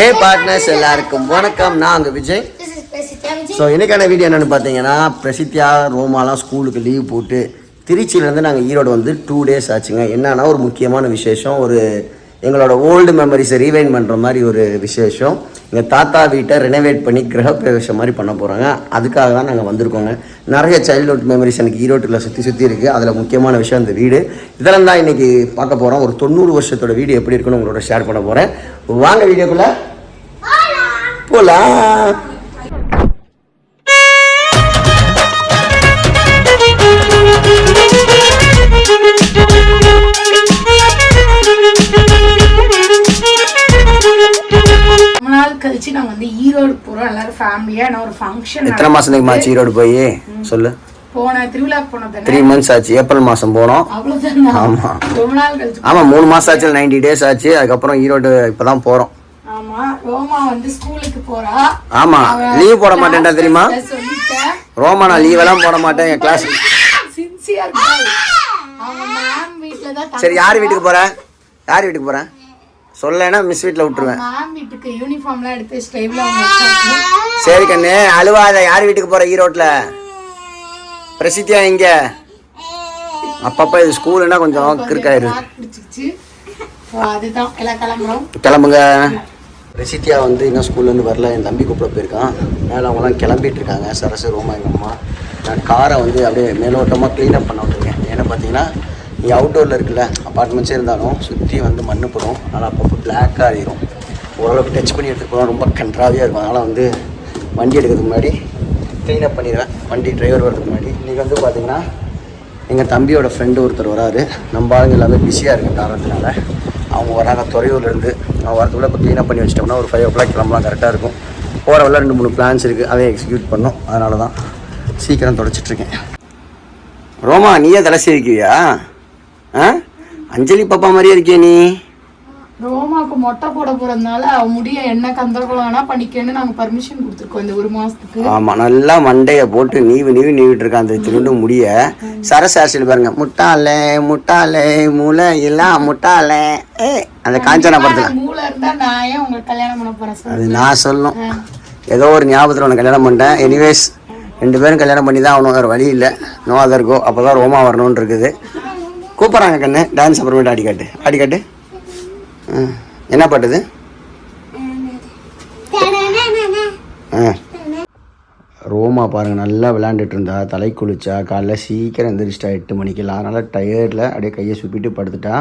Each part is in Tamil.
ஹே பார்ட்னர்ஸ் எல்லாருக்கும் வணக்கம். நான் அங்கே விஜய். ஸோ இன்னைக்கான வீடியோ என்னென்னு பார்த்தீங்கன்னா பிரசித்தியா ரோமாலாம் ஸ்கூலுக்கு லீவ் போட்டு திருச்சியிலேருந்து நாங்கள் ஈரோடு வந்து டூ டேஸ் ஆச்சுங்க. என்னன்னா ஒரு முக்கியமான விசேஷம். ஒரு எங்களோட ஓல்டு மெமரிஸை ரீவைன் பண்ணுற மாதிரி ஒரு விசேஷம். எங்கள் தாத்தா வீட்டை ரெனோவேட் பண்ணி கிரகப்பிரவேசம் மாதிரி பண்ண போகிறாங்க அதுக்காக தான் நாங்கள் வந்திருக்கோங்க. நிறைய சைல்ட்ஹுட் மெமரிஸ் எனக்கு ஈரோட்டில் சுற்றி சுற்றி இருக்குது அதில் முக்கியமான விஷயம் இந்த வீடு. இதெல்லாம் தான் இன்றைக்கி பார்க்க போகிறோம் ஒரு தொண்ணூறு வருஷத்தோட வீடு எப்படி இருக்குன்னு உங்களோட ஷேர் பண்ண போகிறேன் வாங்க வீடியோக்குள்ளே. நாள் கழிச்சு நாங்க வந்து ஈரோடு போறோம். எல்லாரும் ஃபேமிலியா நான் ஒரு ஃபங்க்ஷன் எத்தனை மாசத்துக்கு மாச்சு ஈரோடு போய்? சொல்லு. போன திருவிழா போனதானே த்ரீ மந்த்ஸ் ஆச்சு. ஏப்ரல் மாசம் போனோம். ஆமா. ஆமா மூணு மாசம் ஆச்சு நைன்டி டேஸ் ஆச்சு. அதுக்கப்புறம் ஈரோடு இப்பதான் போறோம். ஆமா லீவ் போட மாட்டேன்டா தெரியுமா? ரோமா நான் லீவ் எல்லாம் போட மாட்டேன் என் கிளாஸ் சரி யார் வீட்டுக்கு போற? யார் வீட்டுக்கு போற? சொல்லலைன்னா மிஸ் வீட்டில் விட்டுருவேன். சரி கண்ணு அழுவாத யார் வீட்டுக்கு போற ஈரோட்ல? பிரசித்தியா இங்க. அப்பப்ப இது ஸ்கூலுன்னா கொஞ்சம் கிறுக்காயிரு. அதுதான். கிளம்புங்க. ரெசித்தியா வந்து இன்னும் ஸ்கூல்லேருந்து வரல. என் தம்பி கூப்பிட போயிருக்கான். மேலே அவங்களாம் கிளம்பிட்டு இருக்காங்க சரசு ரோமா எங்கள் அம்மா. நான் காரை வந்து அப்படியே மேலோட்டமாக க்ளீனப் பண்ண விட்டுருக்கேன். ஏன்னா பார்த்தீங்கன்னா இங்கே அவுட்டோரில் இருக்குல்ல அப்பார்ட்மெண்ட்ஸே இருந்தாலும் சுற்றி வந்து மண்ணு போடும். அதனால் அப்பப்போ பிளாக்காக ஆகிரும் ஓரளவுக்கு டச் பண்ணி எடுத்துகிட்டு போனால் ரொம்ப கன்றாவியாக இருக்கும். அதனால் வந்து வண்டி எடுக்கிறதுக்கு முன்னாடி க்ளீனப் பண்ணிடுவேன். வண்டி டிரைவர் வரதுக்கு முன்னாடி. இன்றைக்கி வந்து பார்த்தீங்கன்னா எங்கள் தம்பியோட ஃப்ரெண்டு ஒருத்தர் வராரு. நம்ம ஆளுங்க எல்லாமே பிஸியாக இருக்குது காரணத்தினால அவங்க வராங்க துறையூர்லேருந்து. அவங்க வரதுக்குள்ளே இப்போ க்ளீனப் பண்ணி வச்சிட்டோம்னா ஒரு ஃபைவ் ஓ கிளாக் கிளம்பலாம் கரெக்டாக இருக்கும். போகிற வரல ரெண்டு மூணு பிளான்ஸ் இருக்குது அதை எக்ஸிக்யூட் பண்ணோம். அதனால தான் சீக்கிரம் தொடச்சிட்ருக்கேன். ரோமா நீயே தலை சீவிக்குவியா ஆ? அஞ்சலி பாப்பா மாதிரியே இருக்கியே நீ. ரோமாக்கு மொட்டை போட போறதுனால அவ முடிய என்ன கந்தர்குலம் வேணா பண்ணிக்கன்னு நாங்க பர்மிஷன் கொடுத்துருக்கோம் இந்த ஒரு மாசத்துக்கு. ஆமாம் நல்லா மண்டையை போட்டு நீவி நீவி நீவிட்டு இருக்கான் அந்த திருண்டு முடிய. சரசு அரசியல் பாருங்க. முட்டாளே முட்டாளே மூளை எல்லாம் முட்டாளே. ஏ அந்த காஞ்சனா படத்தில். அது நான் சொல்லணும். ஏதோ ஒரு ஞாபகத்தில் உனக்கு கல்யாணம் பண்ணிட்டேன். எனிவேஸ் ரெண்டு பேரும் கல்யாணம் பண்ணி தான் ஆகணும். வேறு வழி இல்லை. நோ அதற்கோ அப்போ தான் ரோமா வரணும்னு இருக்குது. கூப்பிட்றாங்க கண்ணு. டான்ஸ் அப்புறமேட்டு ஆடிக்காட்டு. ஆடிக்காட்டு. என்ன பாட்டுது ஆ ரோமா பாருங்க நல்லா விளையாண்டுட்டு இருந்தா தலை குளிச்சா காலைல சீக்கிரம் எந்திரிச்சிட்டா எட்டு மணிக்கெல்லாம் அதனால் டயர்டில் அப்படியே கையை சுப்பிட்டு படுத்துட்டா.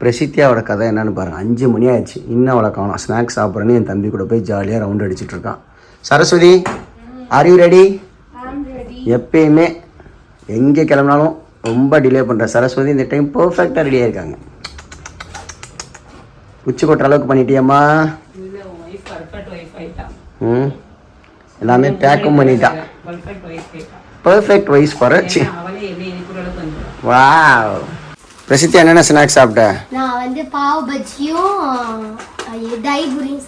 பிரசித்தியாவோட கதை என்னன்னு பாருங்க அஞ்சு மணி ஆயிடுச்சு. இன்னும் அவளை காணும். ஸ்நாக்ஸ் சாப்பிட்றேன்னு என் தம்பி கூட போய் ஜாலியாக ரவுண்ட் அடிச்சிட்டு இருக்கான் சரஸ்வதி ஆர் யூ ரெடி எப்பயுமே எங்கே கிளம்பினாலும் ரொம்ப டிலே பண்ணுற சரஸ்வதி இந்த டைம் பர்ஃபெக்டாக ரெடியாக இருக்காங்க உச்சி கொட்டுற அளவுக்கு பண்ணிட்டியம்மா? ம். எல்லாமே பேக்கும் பண்ணிட்டா. பர்ஃபெக்ட் வைஸ் ஃபார் வா பிரசித்தி என்னென்ன ஸ்நாக்ஸ் சாப்பிட்ட? நான் வந்து பாவ் பஜ்ஜியும் ஐயோ, தயிர் பூரியும்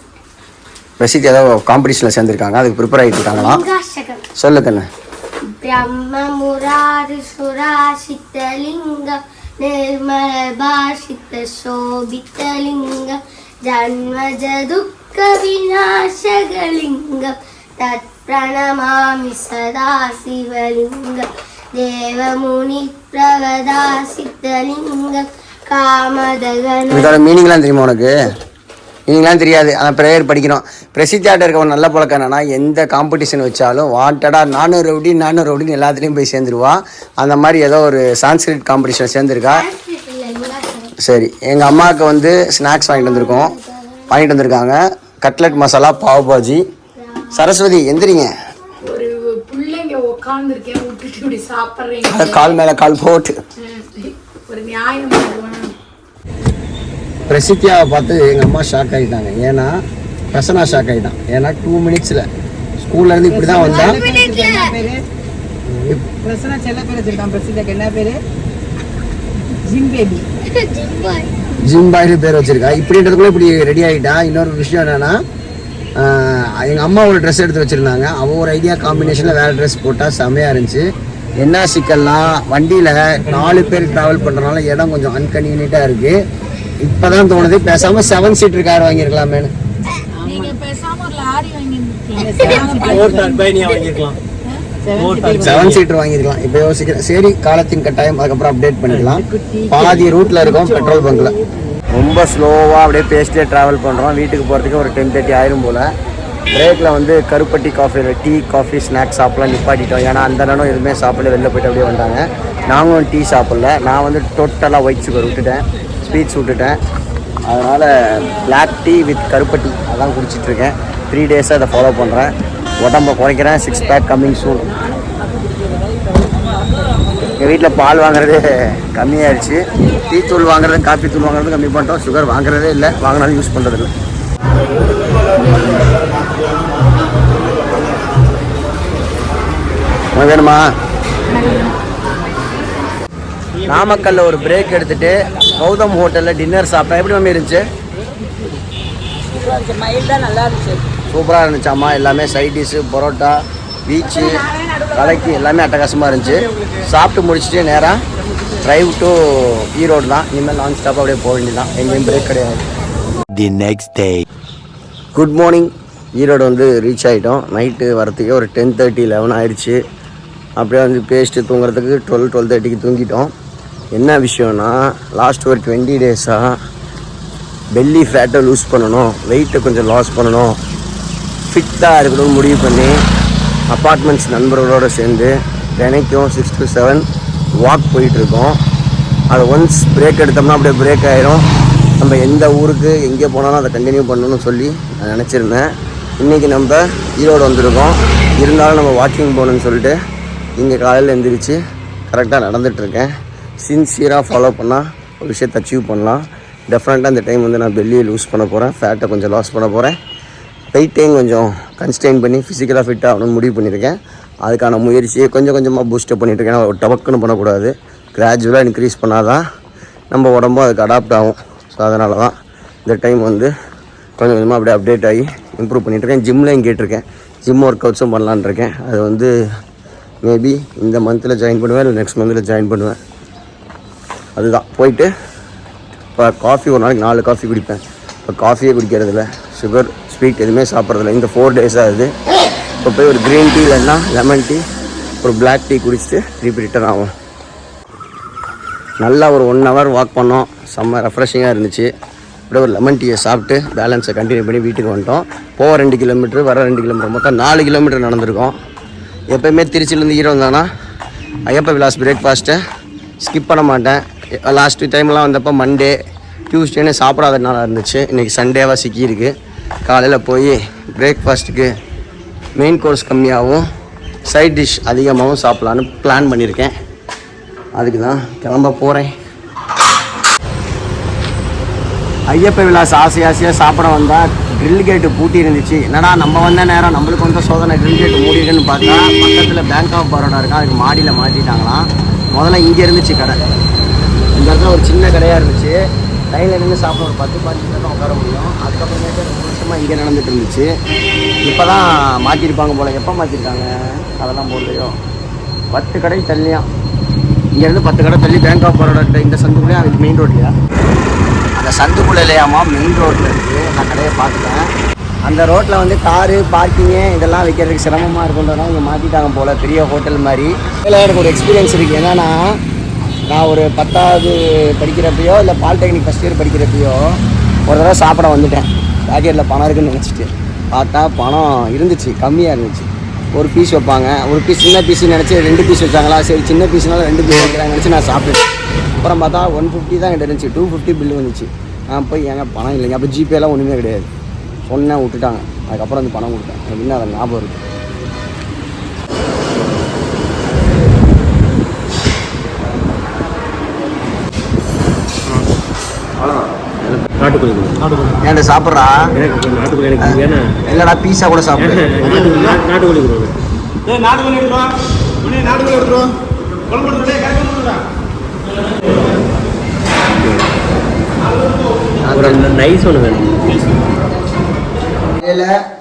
பிரசித்தி ஏதோ காம்படிஷனில் சேர்ந்துருக்காங்க. அதுக்கு ப்ரிப்பேர் ஆகிட்டு இருக்காங்களாம் சொல்லு கண்ணு பிரம்ம முராரி சுராசித்தலிங்கம் நிர்மல பாஷித்த சோபித்தலிங்கம் ஜன்மஜ துக்க விநாசகலிங்கம். தத் பிரணமாமி சதா சிவலிங்கம் தேவமுனி காமதகன இதோட மீனிங்லாம் தெரியுமா உனக்கு? நீங்களாம் தெரியாது. ஆனால் ப்ரேயர் படிக்கணும். பிரசித்தியாட்ட இருக்க ஒரு நல்ல பழக்கம் என்னன்னா எந்த காம்படிஷன் வச்சாலும் வாண்டடாக நானூறு ரவுடி நானூறு ரவுடின்னு எல்லாத்துலேயும் போய் சேர்ந்துருவா. அந்த மாதிரி ஏதோ ஒரு சான்ஸ்கிரிட் காம்படிஷன் சேர்ந்துருக்கா. சரி எங்கள் அம்மாவுக்கு வந்து ஸ்நாக்ஸ் வாங்கிட்டு வந்திருக்கோம். வாங்கிட்டு வந்திருக்காங்க. கட்லட் மசாலா பாவ் பாஜி சரஸ்வதி எந்திரிங்க. ஒரு பிள்ளைங்க உட்காந்துருக்கேன் விட்டுட்டு இப்படி சாப்பிட்றீங்க கால் மேலே கால் போட்டு. ஒரு நியாயம். பிரசித்தியாவை பார்த்து எங்கள் அம்மா ஷாக் ஆகிட்டாங்க ஏன்னா பிரசனா ஷாக் ஆகிட்டான் ஏன்னா டூ மினிட்ஸில் ஸ்கூல்லேருந்து இப்படி தான் வந்தா பிரசன்னா செல்ல பேர் வச்சிருக்கான் பிரசித்தாக்கு. என்ன பேரு? Gym baby. ஜிம் பாய்னு பேர் வச்சிருக்கா. இப்படின்றதுக்குள்ள இப்படி ரெடி ஆகிட்டா இன்னொரு விஷயம் என்னன்னா எங்கள் அம்மா ஒரு ட்ரெஸ் எடுத்து வச்சுருந்தாங்க. அவள் ஒரு ஐடியா காம்பினேஷனில் வேறு ட்ரெஸ் போட்டால் செமையாக இருந்துச்சு. என்ன சிக்கல்னா வண்டியில் நாலு பேர் ட்ராவல் பண்ணுறதுனால இடம் கொஞ்சம் அன்கன்வீனியண்ட்டாக இருக்குது இப்போ தான் தோணுது. பேசாமல் செவன் சீட்டர் கார் வாங்கியிருக்கலாமேன்னு நீங்க பேசாம ஒரு லாரி வாங்கி செவன் சீட்டர் வாங்கியிருக்கலாம். இப்போ யோசிக்கிறேன். சரி காலத்தின் கட்டாயம் அதுக்கப்புறம் அப்டேட் பண்ணிக்கலாம். பாதி ரூட்ல இருக்கோம் பெட்ரோல் பங்க்ல ரொம்ப ஸ்லோவாக அப்படியே பேசிட்டே ட்ராவல் பண்ணுறோம் வீட்டுக்கு போகிறதுக்கு ஒரு டென் தேர்ட்டி ஆயிரும் போல். பிரேக்கில் வந்து கருப்பட்டி காஃபியில் டீ காஃபி ஸ்நாக்ஸ் சாப்பிட்லாம் நிப்பாட்டிட்டோம். ஏன்னா அந்த நேரம் எதுவுமே சாப்பிடல. வெளில போயிட்டு அப்படியே வந்தாங்க. நாங்களும் டீ சாப்பிடல. நான் வந்து டோட்டலாக ஒயிட் சுகர் விட்டுட்டேன். ஸ்வீட்ஸ் விட்டுட்டேன். அதனால் பிளாக் டீ வித் கருப்பட்டி அதான் குடிச்சிட்ருக்கேன் த்ரீ டேஸாக அதை ஃபாலோ பண்ணுறேன் உடம்ப குறைக்கிறேன். சிக்ஸ் பேக் கம்மிங் சூன் எங்கள் வீட்டில் பால் வாங்குறதே கம்மியாயிடுச்சு. டீ தூள் வாங்குறது காப்பி தூள் வாங்குறது கம்மி பண்ணிட்டோம். சுகர் வாங்குறதே இல்லை. வாங்கினாலும் யூஸ் பண்ணுறது இல்லை உனக்கு வேணுமா? நாமக்கல்ல ஒரு பிரேக் எடுத்துட்டு கௌதம் ஹோட்டலில் டின்னர் சாப்பிட்டேன் எப்படி மம்மி இருந்துச்சு? மைல்டாக நல்லா இருந்துச்சு. சூப்பராக இருந்துச்சாம்மா எல்லாமே சைட் டிஷ்ஷு பரோட்டா பீச்சு கலைக்கு எல்லாமே அட்டகாசமாக இருந்துச்சு. சாப்பிட்டு முடிச்சுட்டு நேராக ட்ரைவ் டு ஈரோடு தான். இனிமேல் நான் ஸ்டாப் அப்படியே போக வேண்டியதான் எங்கேயும் பிரேக் கிடையாது. The next day. Good morning Erode வந்து ரீச் ஆகிட்டோம் நைட்டு வரத்துக்கே ஒரு டென் தேர்ட்டி லெவன் ஆயிடுச்சு. அப்படியே வந்து பேஸ்ட்டு தூங்குறதுக்கு டுவெல் டுவெல் தேர்ட்டிக்கு தூங்கிட்டோம். என்ன விஷயம்னா லாஸ்ட் ஒரு டுவெண்ட்டி டேஸாக பெல்லி ஃபேட்டை லூஸ் பண்ணணும். வெயிட்டை கொஞ்சம் லாஸ் பண்ணணும். ஃபிட்டாக இருக்கணும்னு முடிவு பண்ணி அப்பார்ட்மெண்ட்ஸ் நண்பர்களோடு சேர்ந்து தினைக்கும் சிக்ஸ் டு செவன் வாக் போயிட்டுருக்கோம். அது ஒன்ஸ் பிரேக் எடுத்தோம்னா அப்படியே பிரேக் ஆகிரும் நம்ம எந்த ஊருக்கு எங்கே போனாலும் அதை கண்டினியூ பண்ணணும்னு சொல்லி நான் நினச்சிருந்தேன். இன்றைக்கி நம்ம ஈரோடு வந்திருக்கோம். இருந்தாலும் நம்ம வாக்கிங் போகணுன்னு சொல்லிட்டு இங்கே காலையில் எழுந்திரிச்சு கரெக்டாக நடந்துகிட்ருக்கேன் சின்சியராக ஃபாலோ பண்ணால் ஒரு விஷயத்தை அச்சீவ் பண்ணலாம். டெஃபினட்டாக இந்த டைம் வந்து நான் பெல்லியை லூஸ் பண்ண போகிறேன் ஃபேட்டை கொஞ்சம் லாஸ் பண்ண போகிறேன் வெயிட்டையும் கொஞ்சம் கன்ஸ்டெயின் பண்ணி ஃபிசிக்கலாக ஃபிட் ஆகணும்னு முடிவு பண்ணியிருக்கேன். அதுக்கான முயற்சியை கொஞ்சம் கொஞ்சமாக பூஸ்டப் பண்ணிட்டு இருக்கேன். ஒரு டபக்குன்னு பண்ணக்கூடாது. கிராஜுவலாக இன்க்ரீஸ் பண்ணால் தான் நம்ம உடம்பும் அதுக்கு அடாப்ட் ஆகும். ஸோ அதனால தான் இந்த டைம் வந்து கொஞ்சம் கொஞ்சமாக அப்படியே அப்டேட் ஆகி இம்ப்ரூவ் பண்ணிகிட்ருக்கேன் ஜிம்லையும் கேட்டிருக்கேன். ஜிம் ஒர்க் அவுட்ஸும் பண்ணலான்னு இருக்கேன். அது வந்து மேபி இந்த மந்தில் ஜாயின் பண்ணுவேன். இல்லை நெக்ஸ்ட் மந்தில் ஜாயின் பண்ணுவேன். அதுதான். போயிட்டு இப்போ காஃபி ஒரு நாளைக்கு நாலு காஃபி குடிப்பேன். இப்போ காஃபியே குடிக்கிறதில்ல. சுகர் ஸ்வீட் எதுவுமே சாப்பிட்றதில்ல. இந்த ஃபோர் டேஸ் ஆகுது இப்போ போய் ஒரு க்ரீன் டீ இல்லைன்னா லெமன் டீ ஒரு பிளாக் டீ குடிச்சிட்டு திருப்பி ரிட்டர்ன் ஆகும் நல்லா ஒரு ஒன் ஹவர் வாக் பண்ணோம். செம்ம ரெஃப்ரெஷிங்காக இருந்துச்சு. அப்படியே ஒரு லெமன் டீயை சாப்பிட்டு பேலன்ஸை கண்டினியூ பண்ணி வீட்டுக்கு வந்துட்டோம். போக ரெண்டு கிலோமீட்டர் வர ரெண்டு கிலோமீட்டர் மொத்தம் நாலு கிலோமீட்டர் நடந்திருக்கோம். எப்போயுமே திருச்சியிலேருந்து ஈரோ வந்தாங்கன்னா ஐயப்ப விலாஸ் பிரேக்ஃபாஸ்ட்டை ஸ்கிப் பண்ண மாட்டேன். லாஸ்ட்டு டைம்லாம் வந்தப்போ மண்டே டியூஸ்டேன்னு சாப்பிடாத நாளாக இருந்துச்சு. இன்றைக்கி சண்டேவாக சிக்கியிருக்கு. காலையில் போய் பிரேக்ஃபாஸ்ட்டுக்கு மெயின் கோர்ஸ் கம்மியாகவும் சைட் டிஷ் அதிகமாகவும் சாப்பிட்லான்னு பிளான் பண்ணியிருக்கேன் அதுக்கு தான் கிளம்ப போகிறேன் ஐயப்ப விலாஸ் ஆசை ஆசையாக சாப்பிட வந்தால் ட்ரில் கேட்டு பூட்டி இருந்துச்சு. என்னடா நம்ம வந்த நேரம் நம்மளுக்கு வந்த சோதனை ட்ரில் கேட்டு மூடிடுன்னு பார்த்தா பக்கத்தில் பேங்க் ஆஃப் பரோடா இருக்கா அதுக்கு மாடியில் மாட்டிட்டாங்களாம். முதல்ல இங்கே இருந்துச்சு கடை. இந்த இடத்துல ஒரு சின்ன கடையாக இருந்துச்சு. லைனில் நின்று சாப்பிட ஒரு பத்து பதினஞ்சு நேரம் உட்கார முடியும். அதுக்கப்புறமேட்டு வருஷமாக இங்கே நடந்துட்டு இருந்துச்சு. இப்போ தான் மாற்றிருப்பாங்க போல். எப்போ மாற்றிருக்காங்க அதெல்லாம் போடலையோ பத்து கடை தள்ளியா? இங்கேருந்து பத்து கடை தள்ளி பேங்க் ஆஃப் பரோடா இந்த சந்துக்குள்ளேயே? அதுக்கு மெயின் ரோட்லையா அந்த சந்துக்குள்ள இல்லையாமா மெயின் ரோட்டில் இருக்குது நான் கடையை பார்த்துட்டேன். அந்த ரோட்டில் வந்து காரு பார்க்கிங்கு இதெல்லாம் வைக்கிறதுக்கு சிரமமாக இருக்குன்றதுனால இங்கே மாற்றிட்டாங்க போல். பெரிய ஹோட்டல் மாதிரி. இதில் எனக்கு ஒரு எக்ஸ்பீரியன்ஸ் இருக்குது என்னென்னா நான் ஒரு பத்தாவது படிக்கிறப்பையோ இல்லை பாலிடெக்னிக் ஃபஸ்ட் இயர் படிக்கிறப்பையோ ஒரு தடவை சாப்பிட வந்துட்டேன். பேக்கெட்டில் பணம் இருக்குன்னு நினச்சிட்டு பார்த்தா பணம் இருந்துச்சு கம்மியாக இருந்துச்சு. ஒரு பீஸ் வைப்பாங்க. ஒரு பீஸ் சின்ன பீஸ் நினச்சி ரெண்டு பீஸ் வச்சாங்களா? சரி சின்ன பீஸ்னால ரெண்டு பீஸ் வைக்கிறாங்க நினச்சி நான் சாப்பிட்டேன் அப்புறம் பார்த்தா ஒன் ஃபிஃப்டி தான் கிட்ட இருந்துச்சு. டூ ஃபிஃப்டி பில்லு வந்துச்சு. நான் போய் ஏங்க பணம் இல்லைங்க. அப்போ ஜிபேலாம் ஒன்றுமே கிடையாது. சொன்னேன் விட்டுட்டாங்க. அதுக்கப்புறம் வந்து பணம் கொடுத்தேன். எனக்கு இன்னும் அதை ஞாபகம் இருக்குது நாட்டுக்கோழி. ஏன்டா சாப்பிட்றா? எனக்கு நாட்டுக்கோழி எனக்கு இல்லைடா பீஸா கூட சாப்பிடு. நாட்டுக்கோழி நாட்டுக்கோழி கொடுங்க ஒரு நைஸ் ஒன்று வேணும்.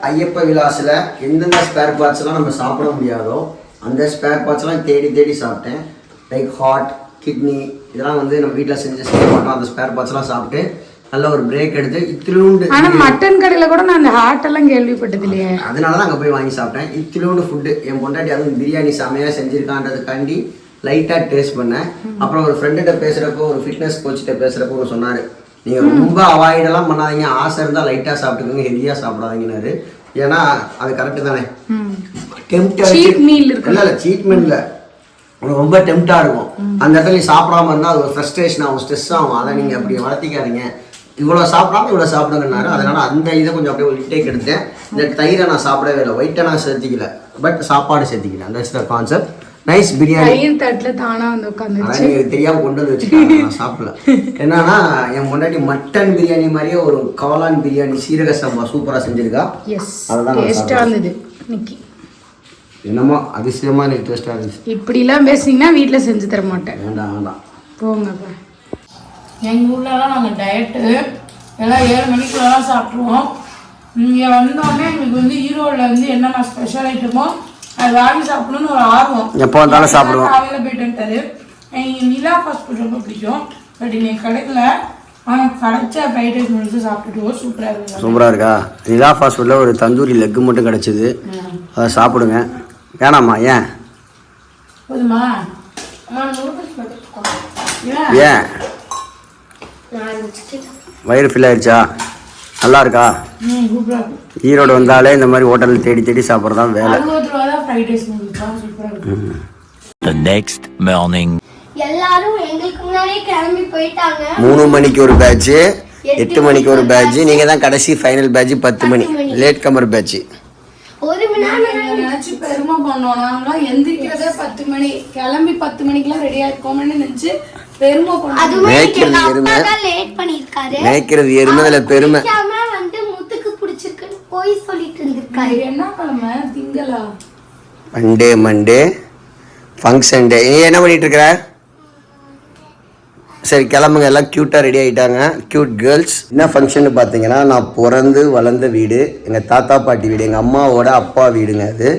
ஐயப்ப விலாஸில் எந்தெந்த ஸ்பேர் பார்ட்ஸ்லாம் நம்ம சாப்பிட முடியாதோ அந்த ஸ்பேர் பார்ட்ஸ்லாம் தேடி தேடி சாப்பிட்டேன். லைக் ஹார்ட் கிட்னி இதெல்லாம் வந்து நம்ம வீட்டில் செஞ்சு செய்ய மாட்டோம் அந்த ஸ்பேர் பார்ட்ஸ்லாம் சாப்பிட்டு நல்ல ஒரு பிரேக் எடுத்து இத்திலூண்டு ஆனா மட்டன் கடையில கூட நான் அந்த ஹார்ட் எல்லாம் கேள்விப்பட்டது இல்லையே அதனால தான் அங்கே போய் வாங்கி சாப்பிட்டேன். இத்திலூண்டு ஃபுட்டு என் பொண்டாட்டி அதுவும் பிரியாணி செமையாக செஞ்சிருக்கான்றதுக்காண்டி லைட்டாக டேஸ்ட் பண்ணேன். அப்புறம் ஒரு ஃப்ரெண்டுகிட்ட பேசுகிறப்போ ஒரு ஃபிட்னஸ் கோச்சிட்ட பேசுகிறப்போ ஒன்று சொன்னார். நீங்கள் ரொம்ப அவாய்டெல்லாம் பண்ணாதீங்க. ஆசை இருந்தால் லைட்டாக சாப்பிட்டுக்கோங்க. ஹெவியாக சாப்பிடாதீங்கன்னாரு. ஏன்னா அது கரெக்டு தானே? இருக்கு. இல்லை சீட் மீல் உனக்கு ரொம்ப டெம்ட்டாக இருக்கும். அந்த இடத்துல நீ சாப்பிடாம இருந்தால் அது ஒரு ஃப்ரஸ்ட்ரேஷன் ஆகும் ஸ்ட்ரெஸ் ஆகும். அதை நீங்கள் அப்படி வளர்த்திக்காதீங்க. இவ்வளோ சாப்பிடாம இவ்வளோ சாப்பிடுங்கன்னாரு. அதனால அந்த இதை கொஞ்சம் அப்படியே ஒரு இன்டேக் எடுத்தேன். இந்த தயிரை நான் சாப்பிடவே இல்லை. ஒயிட்டை நான் சேர்த்திக்கல. பட் சாப்பாடு சேர்த்திக்கல. That's the concept nice biryani தயிர் தட்டுல தானா வந்து உட்காந்து அதான் எனக்கு தெரியாம கொண்டு வந்து வச்சுட்டாங்க. நான் சாப்பிடல. என்னன்னா என் முன்னாடி மட்டன் பிரியாணி மாதிரியே ஒரு காளான் பிரியாணி சீரக சம்பா சூப்பரா செஞ்சிருக்கா? எஸ் அதுதான் நான் டேஸ்டா இருந்தது இன்னைக்கு. என்னமோ அதிசயமா எனக்கு டேஸ்டா இருந்துச்சு. இப்படி எல்லாம் பேசுனீங்கன்னா வீட்ல செஞ்சு தர மாட்டேன். வேண்டாம் வேண்டாம். போங்கப்பா எங்கள் ஊர்லலாம் நாங்கள் டயட்டு எல்லாம் ஏழு மணிக்குள்ளலாம் சாப்பிட்ருவோம் இங்கே வந்தோடனே எங்களுக்கு வந்து ஈரோடில் வந்து என்னென்ன ஸ்பெஷல் ஐட்டமோ அது வாங்கி சாப்பிடணும்னு ஒரு ஆர்வம். எப்போ வந்தாலும் சாப்பிடுவோம். காலையில் போயிட்டுன்ட்டாரு எனக்கு நிலா ஃபாஸ்ட் ஃபுட் ரொம்ப பிடிக்கும். பட் இன்னைக்கு கிடைக்கல. ஆனால் கிடைச்ச ஃப்ரைட் ரைஸ் முடிச்சு சாப்பிட்டுட்டு சூப்பராக இருந்தது சூப்பரா இருக்கா? நிலா ஃபுட்ல ஒரு தந்தூரி லெக்கு மட்டும் கிடைச்சது. அதை சாப்பிடுங்க. வேணாம்மா ஏன்? போதுமா. ஏன்? வயிறு ஃபில் ஆயிடுச்சா? நல்லா இருக்கா. ஈரோடு வந்தாலே இந்த மாதிரி ஹோட்டலில் தேடி தேடி சாப்பிட்றது தான் வேலை The next morning. எல்லாரும் எங்களுக்கு முன்னாடியே கிளம்பி போயிட்டாங்க. மூணு மணிக்கு ஒரு பேட்ச் எட்டு மணிக்கு ஒரு பேட்ச் நீங்க தான் கடைசி ஃபைனல் பேட்ச் பத்து மணி. லேட் கமர் பேட்ச் ஒரு மணி நேரம் நினைச்சு பெருமை பண்ணோம். நாங்களாம் எந்திரிக்கிறதே பத்து மணி. கிளம்பி பத்து மணிக்கெல்லாம் ரெடி ஆயிருக்கோம்னு நினைச்சு மேய்க்கிறது எருமை. மேய்க்கிறது எருமை அதுல பெருமை. பிடிக்காம வந்து முத்துக்கு பிடிச்சிருக்குன்னு போய் சொல்லிட்டு இருந்திருக்காரு. இது என்ன கிழமை திங்களா? மண்டே மண்டே ஃபங்க்ஷன் டே என்ன பண்ணிட்டு இருக்கிற? சரி கிளம்புங்க. எல்லாம் க்யூட்டாக ரெடி ஆகிட்டாங்க க்யூட் கேர்ள்ஸ் என்ன ஃபங்க்ஷன் பார்த்தீங்கன்னா நான் பிறந்து வளர்ந்த வீடு எங்கள் தாத்தா பாட்டி வீடு எங்கள் அம்மாவோட அப்பா வீடுங்க அது.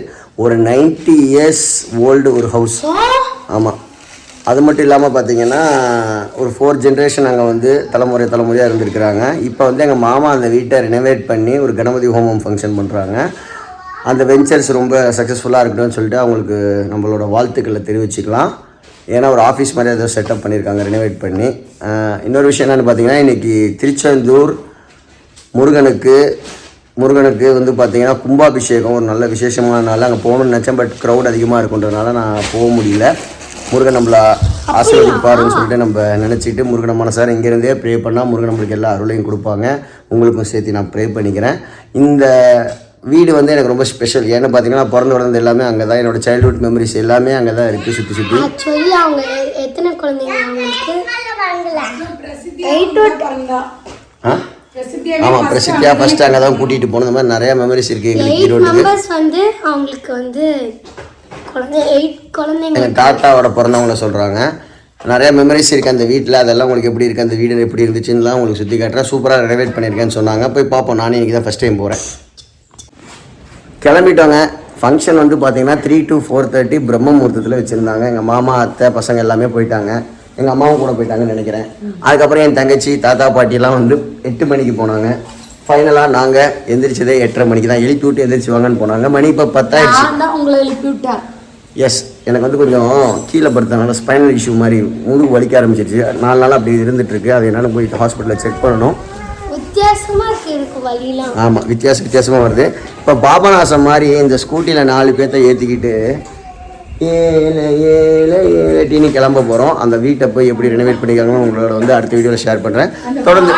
ஒரு 90 இயர்ஸ் ஓல்டு ஒரு ஹவுஸ் ஆமாம் அது மட்டும் இல்லாமல் பார்த்தீங்கன்னா ஒரு ஃபோர் ஜென்ரேஷன் அங்கே வந்து தலைமுறை தலைமுறையாக இருந்திருக்கிறாங்க. இப்போ வந்து எங்கள் மாமா அந்த வீட்டை ரெனோவேட் பண்ணி ஒரு கணபதி ஹோமம் ஃபங்க்ஷன் பண்ணுறாங்க அந்த வெஞ்சர்ஸ் ரொம்ப சக்ஸஸ்ஃபுல்லாக இருக்கணும்னு சொல்லிட்டு அவங்களுக்கு நம்மளோட வாழ்த்துக்களை தெரிவிச்சுக்கலாம். ஏன்னா ஒரு ஆஃபீஸ் மாதிரி ஏதோ செட்டப் பண்ணியிருக்காங்க ரினோவேட் பண்ணி. இன்னொரு விஷயம் என்னென்னு பார்த்தீங்கன்னா இன்றைக்கி திருச்செந்தூர் முருகனுக்கு முருகனுக்கு வந்து பார்த்திங்கன்னா கும்பாபிஷேகம் ஒரு நல்ல விசேஷமான நாள். அங்கே போகணும்னு நினச்சேன் பட் க்ரௌட் அதிகமாக இருக்குன்றதுனால நான் போக முடியல. முருகன் நம்மளை ஆசீர்வதிப்பாருன்னு சொல்லிட்டு நம்ம நினச்சிட்டு முருகனை மனசார இங்கேருந்தே ப்ரே பண்ணால் முருகன் நம்மளுக்கு எல்லா அருளையும் கொடுப்பாங்க. உங்களுக்கும் சேர்த்து நான் ப்ரே பண்ணிக்கிறேன். இந்த வீடு வந்து எனக்கு ரொம்ப ஸ்பெஷல் ஏன்னு பார்த்தீங்கன்னா பிறந்து வளர்ந்தது எல்லாமே அங்கே தான் என்னோட சைல்ட்ஹுட் மெமரிஸ் எல்லாமே அங்கே தான் இருக்குது சுற்றி சுற்றி ஆக்சுவலி அவங்க எத்தனை குழந்தைங்க அவங்களுக்கு ஆமாம் பிரசித்தியா ஃபஸ்ட்டு அங்கே தான் கூட்டிகிட்டு போனது மாதிரி நிறையா மெமரிஸ் இருக்குது எங்களுக்கு மெம்பர்ஸ் வந்து அவங்களுக்கு வந்து குழந்தை எயிட் குழந்தைங்க எங்கள் தாத்தாவோட பிறந்தவங்கள சொல்கிறாங்க நிறைய மெமரிஸ் இருக்குது அந்த வீட்டில் அதெல்லாம் உங்களுக்கு எப்படி இருக்குது அந்த வீடு எப்படி இருந்துச்சுன்னுலாம் உங்களுக்கு சுற்றி காட்டுறேன். சூப்பராக ரெனோவேட் பண்ணியிருக்கேன்னு சொன்னாங்க. போய் பார்ப்போம். நானே இன்றைக்கி தான் ஃபஸ்ட் டைம் போகிறேன் கிளம்பிட்டோங்க. ஃபங்க்ஷன் வந்து பார்த்தீங்கன்னா த்ரீ டு ஃபோர் தேர்ட்டி பிரம்மமுகூர்த்தத்தில் வச்சுருந்தாங்க. எங்கள் மாமா அத்தை பசங்க எல்லாமே போயிட்டாங்க. எங்கள் அம்மாவும் கூட போயிட்டாங்கன்னு நினைக்கிறேன். அதுக்கப்புறம் என் தங்கச்சி தாத்தா பாட்டிலாம் வந்து எட்டு மணிக்கு போனாங்க. ஃபைனலாக நாங்கள் எந்திரிச்சதே எட்டரை மணிக்கு தான். எழுப்பி விட்டு எந்திரிச்சு வாங்கன்னு போனாங்க. மணி இப்போ பத்தாயிடுச்சு. உங்களை எழுப்பி விட்டேன். எஸ் எனக்கு வந்து கொஞ்சம் கீழே படுத்தனால ஸ்பைனல் இஷ்யூ மாதிரி முதுகு வலிக்க ஆரம்பிச்சிருச்சு. நாலு நாள் அப்படி இருந்துட்டு இருக்கு அது என்னன்னு போய் ஹாஸ்பிட்டலில் செக் பண்ணணும். வித்தியாசமா ஆமாம் வித்தியாச வித்தியாசமாக வருது. இப்போ பாபநாசம் மாதிரி இந்த ஸ்கூட்டியில் நாலு பேர்த்த ஏற்றிக்கிட்டு ஏழை ஏழை ஏழட்டின்னு கிளம்ப போகிறோம் அந்த வீட்டை போய் எப்படி ரெனோவேட் பண்ணிக்காங்கன்னு உங்களோட வந்து அடுத்த வீடியோவில் ஷேர் பண்ணுறேன் தொடர்ந்து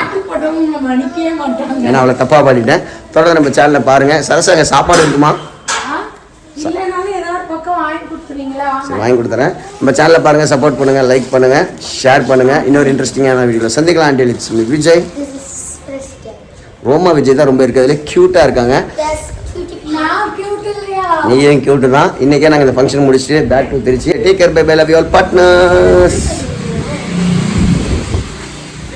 ஏன்னா அவளை தப்பாக பாடிட்டேன். தொடர்ந்து நம்ம சேனலில் பாருங்கள் சரசாக சாப்பாடு இருக்குமா இல்லைனாலும் ஏதாவது பக்கம் வாங்கி கொடுத்துறீங்களா சரி வாங்கி கொடுத்துறேன். நம்ம சேனலை பாருங்கள் சப்போர்ட் பண்ணுங்கள் லைக் பண்ணுங்கள் ஷேர் பண்ணுங்கள் இன்னொரு இன்ட்ரெஸ்டிங்கான வீடியோவில் சந்திக்கலாம் ஆண்டி விஜய். ரோமா விஜய் தான் ரொம்ப இருக்கிறதுல க்யூட்டாக இருக்காங்க. நான் கியூட் இல்லையா? நீயும் க்யூட்டு தான் இன்றைக்கே நாங்கள் இந்த ஃபங்க்ஷன் முடிச்சுட்டு back to Trichy. Take care bye bye love you all partners